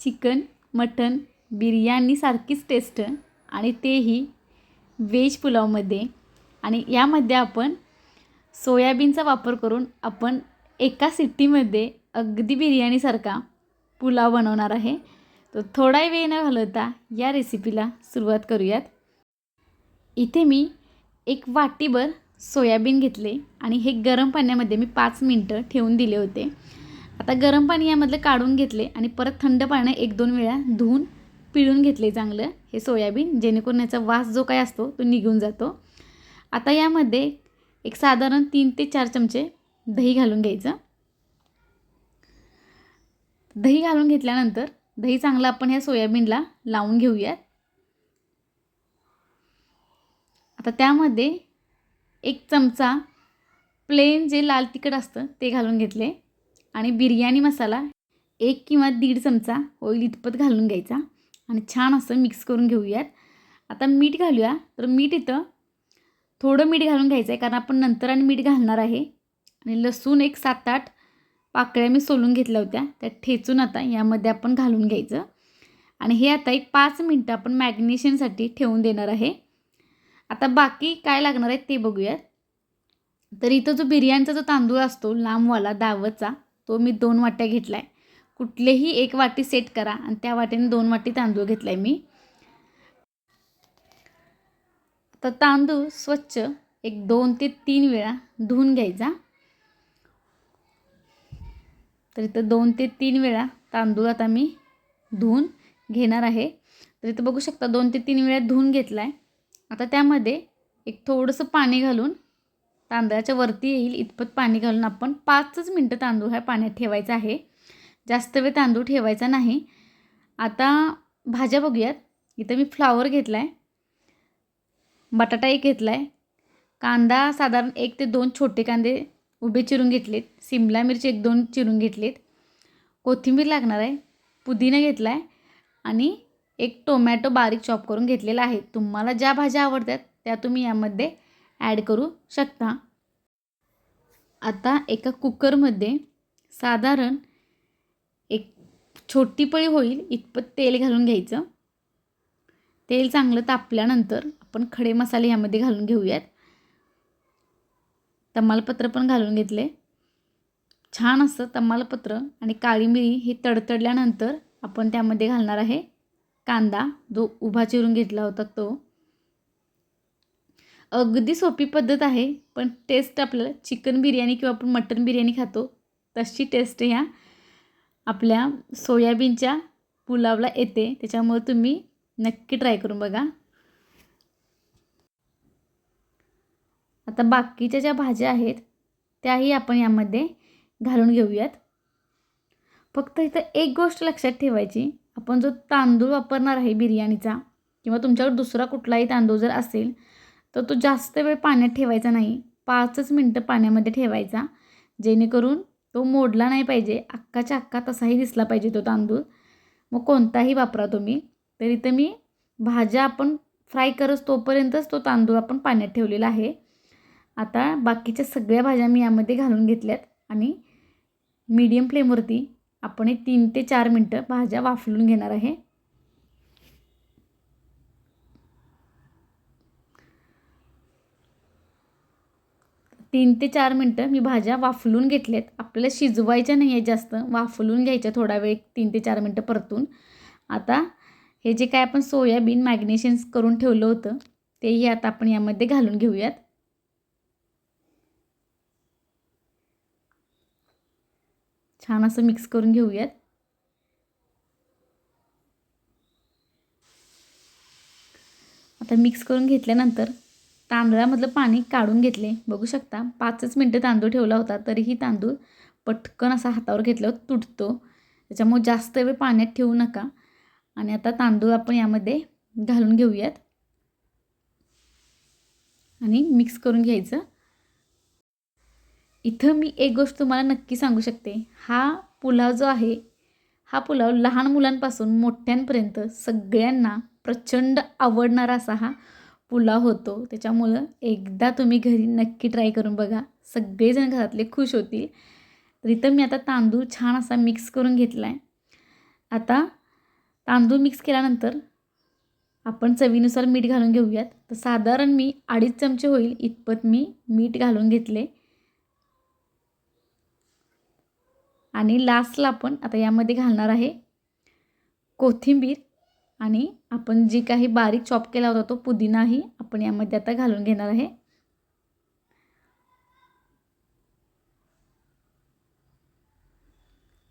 Chicken mutton बिर्याणीसारखीच taste आणि तेही veg पुलावमध्ये. आणि यामध्ये आपण सोयाबीनचा वापर करून आपण एका सिट्टीमध्ये अगदी बिर्याणीसारखा पुलाव बनवणार आहे. तर थोडा वेळ न घालवता या रेसिपीला सुरुवात करूयात. इथे मी एक वाटीभर सोयाबीन घेतले आणि हे गरम पाण्यामध्ये मी पाच मिनटं ठेवून दिले होते. आता गरम पाणी यामधलं काढून घेतले आणि परत थंड पाण्याने एक दोन वेळा धुवून पिळून घेतले चांगलं. हे सोयाबीन जेणेकरून याचा वास जो काय असतो तो निघून जातो. आता यामध्ये एक साधारण तीन ते चार चमचे दही घालून घ्यायचं. दही घालून घेतल्यानंतर दही चांगलं आपण ह्या सोयाबीनला लावून घेऊयात. आता त्यामध्ये एक चमचा प्लेन जे लाल तिखट असतं ते घालून घेतले. आणि बिर्याणी मसाला एक किंवा दीड चमचा होईल इतपत घालून घ्यायचा आणि छान असं मिक्स करून घेऊयात. आता मीठ घालूया. तर मीठ इथं थोडं मीठ घालून घ्यायचं आहे कारण आपण नंतर आणि मीठ घालणार आहे. आणि लसूण एक सात आठ पाकळ्या मी सोलून घेतल्या होत्या. त्या ठेचून आता यामध्ये आपण घालून घ्यायचं. आणि हे आता एक पाच मिनटं आपण मॅग्नेशनसाठी ठेवून देणार आहे. आता बाकी काय लागणार आहे ते बघूयात. तर इथं जो बिर्याणीचा जो तांदूळ असतो लांबवाला दावतचा तो मी दोन वाट्या घेतला आहे कुठलेही एक वाटी सेट करा आणि त्या वाट्याने दोन वाटी तांदूळ घेतला आहे मी. तर तांदूळ स्वच्छ एक दोन ते तीन वेळा धुवून घ्यायचा. तर इथं दोन ते तीन वेळा तांदूळ आता मी धुवून घेणार आहे. तर इथं बघू शकता दोन ते तीन वेळा धुवून घेतला आहे आता त्यामध्ये एक थोडंसं पाणी घालून तांदळाच्या वरती येईल इतपत पाणी घालून आपण पाचच मिनटं तांदूळ ह्या पाण्यात ठेवायचा आहे. जास्त वेळ तांदूळ ठेवायचा नाही. आता भाज्या बघूयात. इथं मी फ्लावर घेतला आहे बटाटा एक घेतला आहे कांदा साधारण एक ते दोन छोटे कांदे उभे चिरून घेतलेत. सिमला मिरची एक दोन चिरून घेतलेत. कोथिंबीर लागणार आहे. पुदिना घेतला आहे आणि एक टोमॅटो बारीक चॉप करून घेतलेला आहे. तुम्हाला ज्या भाज्या आवडतात त्या तुम्ही यामध्ये ॲड करू शकता. आता एका कुकरमध्ये साधारण एक छोटी पळी होईल इतपत तेल घालून घ्यायचं. तेल चांगलं तापल्यानंतर आपण खडे मसाले ह्यामध्ये घालून घेऊयात. तमालपत्र पण घालून घेतले. छान असं तमालपत्र आणि काळी मिरी हे तडतडल्यानंतर आपण त्यामध्ये घालणार आहे कांदा जो उभा चिरून घेतला होता तो. अगदी सोपी पद्धत आहे पण टेस्ट आपल्याला चिकन बिर्याणी किंवा आपण मटन बिर्याणी खातो तशी टेस्ट ह्या आपल्या सोयाबीनच्या पुलावला येते त्याच्यामुळे तुम्ही नक्की ट्राय करून बघा. आता बाकीच्या ज्या भाज्या आहेत त्याही आपण यामध्ये घालून घेऊयात. फक्त इथं एक गोष्ट लक्षात ठेवायची आपण जो तांदूळ वापरणार आहे बिर्याणीचा किंवा तुमच्याकडे दुसरा कुठलाही तांदूळ जर असेल तर तो जास्त वेळ पाण्यात ठेवायचा नाही. पाचच मिनटं पाण्यामध्ये ठेवायचा. जेणेकरून तो मोडला नाही पाहिजे. अक्काच्या अक्का तसाही दिसला पाहिजे तो तांदूळ. मग कोणताही वापरा तुम्ही. तरी तर मी भाज्या आपण फ्राय करत तोपर्यंतच तो तांदूळ आपण पाण्यात ठेवलेला आहे. आता बाकीच्या सगळ्या भाज्या मी यामध्ये घालून घेतल्यात आणि मीडियम फ्लेमवरती आपण हे तीन ते चार मिनटं भाज्या वाफलून घेणार आहे. तीन ते चार मिनटं मी भाज्या वाफलून घेतल्यात. आपल्याला शिजवायच्या नाही आहे जास्त. वाफलून घ्यायच्या थोडा वेळ तीन ते चार मिनटं परतून. आता हे जे काय आपण सोयाबीन मॅग्नेशन्स करून ठेवलं होतं तेही आता आपण यामध्ये घालून घेऊयात. छान असं मिक्स करून घेऊयात. आता मिक्स करून घेतल्यानंतर तांदळामधलं पाणी काढून घेतले. बघू शकता पाचच मिनटं तांदूळ ठेवला होता तरीही तांदूळ पटकन असा हातावर घेतल्यावर तुटतो. त्याच्यामुळे जास्त वेळ पाण्यात ठेवू नका. आणि आता तांदूळ आपण यामध्ये घालून घेऊयात. आणि मिक्स करून घ्यायचं. इथं मी एक गोष्ट तुम्हाला नक्की सांगू शकते. हा पुलाव जो आहे हा पुलाव लहान मुलांपासून मोठ्यांपर्यंत सगळ्यांना प्रचंड आवडणारा असा हा पुलाव होतो. त्याच्यामुळं एकदा तुम्ही घरी नक्की ट्राय करून बघा. सगळेजण घरातले खुश होतील. तर इथं मी आता तांदूळ छान असा मिक्स करून घेतला आहे आता तांदूळ मिक्स केल्यानंतर आपण चवीनुसार मीठ घालून घेऊयात. तर साधारण मी अडीच चमचे होईल इतपत मी मीठ घालून घेतले. आणि लास्टला आपण आता यामध्ये घालणार आहे कोथिंबीर आणि आपण जी काही बारीक चॉप केला होता तो पुदिनाही आपण यामध्ये आता घालून घेणार आहे.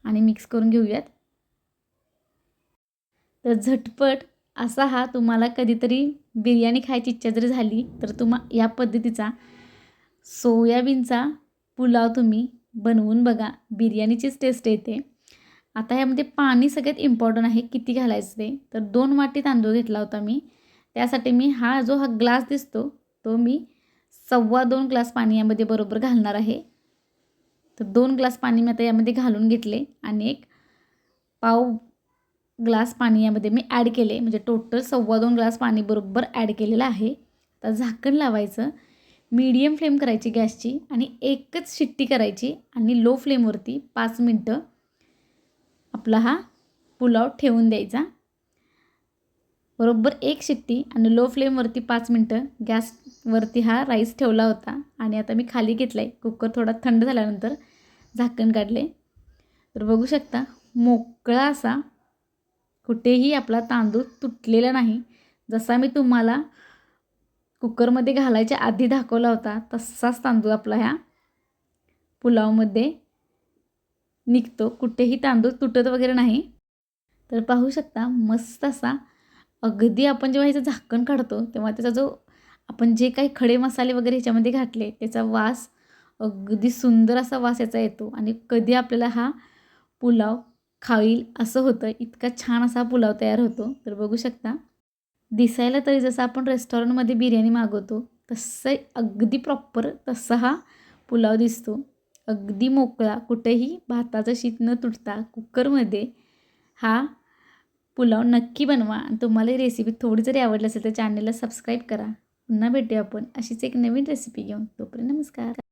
आणि मिक्स करून घेऊयात. तर झटपट असा हा तुम्हाला कधीतरी बिर्याणी खायची इच्छा जरी झाली तर तुम्हा या पद्धतीचा सोयाबीनचा पुलाव तुम्ही बनवून बघा. बिर्याणीचीच टेस्ट येते. आता यामध्ये पाणी सगळ्यात इम्पॉर्टंट आहे किती घालायचं ते. तर दोन वाटी तांदूळ घेतला होता मी. त्यासाठी मी हा जो हा ग्लास दिसतो तो मी सव्वा दोन ग्लास पाणी यामध्ये बरोबर घालणार आहे. तर दोन ग्लास पाणी मी आता यामध्ये घालून घेतले आणि एक पाव ग्लास पाणी यामध्ये मी ॲड केले. म्हणजे टोटल सव्वा दोन ग्लास पाणी बरोबर ॲड केलेलं आहे. आता झाकण लावायचं. मीडियम फ्लेम करायची गॅसची आणि एकच शिट्टी करायची आणि लो फ्लेमवरती पाच मिनटं आपला हा पुलाव ठेवून द्यायचा. बरोबर एक शिट्टी आणि लो फ्लेमवरती पाच मिनटं गॅसवरती हा राईस ठेवला होता. आणि आता मी खाली घेतला आहे कुकर थोडा थंड झाल्यानंतर झाकण काढले तर बघू शकता मोकळा असा कुठेही आपला तांदूळ तुटलेला नाही. जसा मी तुम्हाला कुकरमध्ये घालायच्या आधी दाखवला होता तसाच तांदूळ आपला ह्या पुलावमध्ये निघतो. कुठेही तांदूळ तुटत वगैरे नाही. तर पाहू शकता मस्त असा अगदी आपण जेव्हा ह्याचं झाकण काढतो तेव्हा त्याचा जो आपण जे काही खडे मसाले वगैरे ह्याच्यामध्ये घातले त्याचा वास अगदी सुंदर असा वास याचा येतो. आणि कधी आपल्याला हा पुलाव खाईल असं होतं इतका छान असा पुलाव तयार होतो. तर बघू शकता दिसायला तरी जसं आपण रेस्टॉरंटमध्ये बिर्याणी मागवतो तसं अगदी प्रॉपर तसा हा पुलाव दिसतो. अगदी मोकळा कुठेही भाताचं शीत न तुटता कुकरमध्ये हा पुलाव नक्की बनवा आणि तुम्हाला ही रेसिपी थोडी जरी आवडली असेल तर चॅनलला सबस्क्राईब करा. पुन्हा भेटूया आपण अशीच एक नवीन रेसिपी घेऊन. तोपर्यंत नमस्कार.